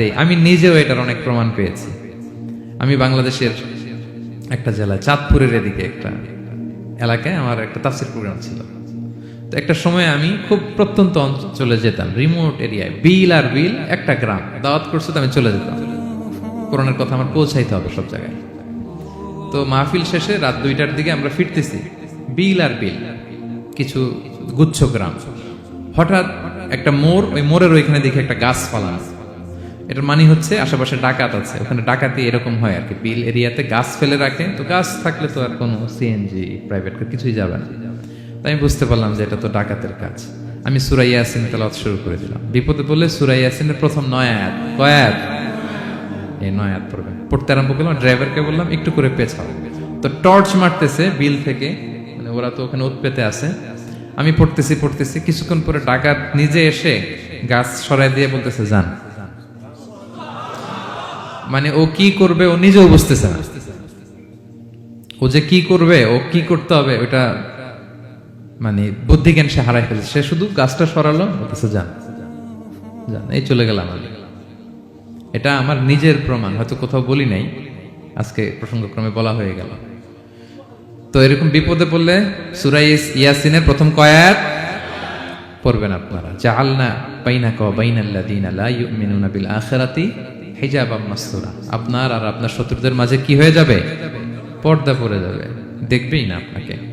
দেই। আমি নিজেও এটার অনেক প্রমাণ পেয়েছি। আমি বাংলাদেশের একটা জেলায়, চাঁদপুরের এদিকে একটা এলাকায় আমার একটা তাফসির প্রোগ্রাম ছিল। তো একটা সময় আমি খুব প্রত্যন্ত অঞ্চলে যেতাম রিমোট এরিয়ায় বিল আর বিল, একটা গ্রাম। দাওয়াত করছে তো আমি চলে যেতাম। কোরআনের কথা আমার পৌঁছাইতে হবে সব জায়গায়। তো মাহফিল শেষে রাত দুইটার দিকে আমরা ফিরতেছি, বিল আর বিল, কিছু গুচ্ছ গ্রাম। হঠাৎ একটা মোড়, ওই মোড়ের ওইখানে দেখি একটা গাছ ফালানো এটার মানে হচ্ছে আশেপাশে ডাকাত আছে। ওখানে ডাকাতি এরকম হয় আর কি। বিল এরিয়াতে গাছ ফেলে রাখে। তো গাছ থাকলে তো আর কোনো সিএনজি প্রাইভেট কিছুই যাবে না। তাই আমি বুঝতে পারলাম যে এটা তো ডাকাতের কাজ। আমি সুরাই ইয়াসিন তেলাওয়াত শুরু করে দিলাম। বিপদে বললে সুরাই ইয়াসিনের প্রথম নয় আয়াত। কয় আয়াত? এই নয় আয়াত পড়বে পড়তে আরম্ভ করলাম, ড্রাইভারকে বললাম, একটু করে পেছাও। তো টর্চ মারতেছে বিল থেকে। মানে ওরা তো ওখানে উৎপেতে আছে। আমি পড়তেছি পড়তেছি। কিছুক্ষণ পরে ডাকাত নিজে এসে গাছ সরাই দিয়ে বলতেছে, যান। মানে ও কি করবে ও নিজেও বুঝতেছে না। ও যে কি করবে, ও কি করতে হবে, ওটা মানে বুদ্ধি জ্ঞান সে হারাই ফেলেছে। সে শুধু গাছটা সরালো, বলতেছে, যান যান, এই চলে গেলাম আমি। এটা আমার নিজের প্রমাণ, হয়তো কোথাও বলি নাই, আজকে প্রসঙ্গক্রমে বলা হয়ে গেল। তো এরকম বিপদে পড়লে সুরাই ইয়াসিনের প্রথম কয়াত পড়বেন আপনারা। জাহালনা বাইনা ক বাইনাল্লাযিনা লা ইউমিনুনা বিল আখিরাতি হিজাবাম মাসতুরা। আপনার আর আপনার শত্রুদের মাঝে কি হয়ে যাবে? পর্দা পড়ে যাবে। দেখবেই না আপনাকে।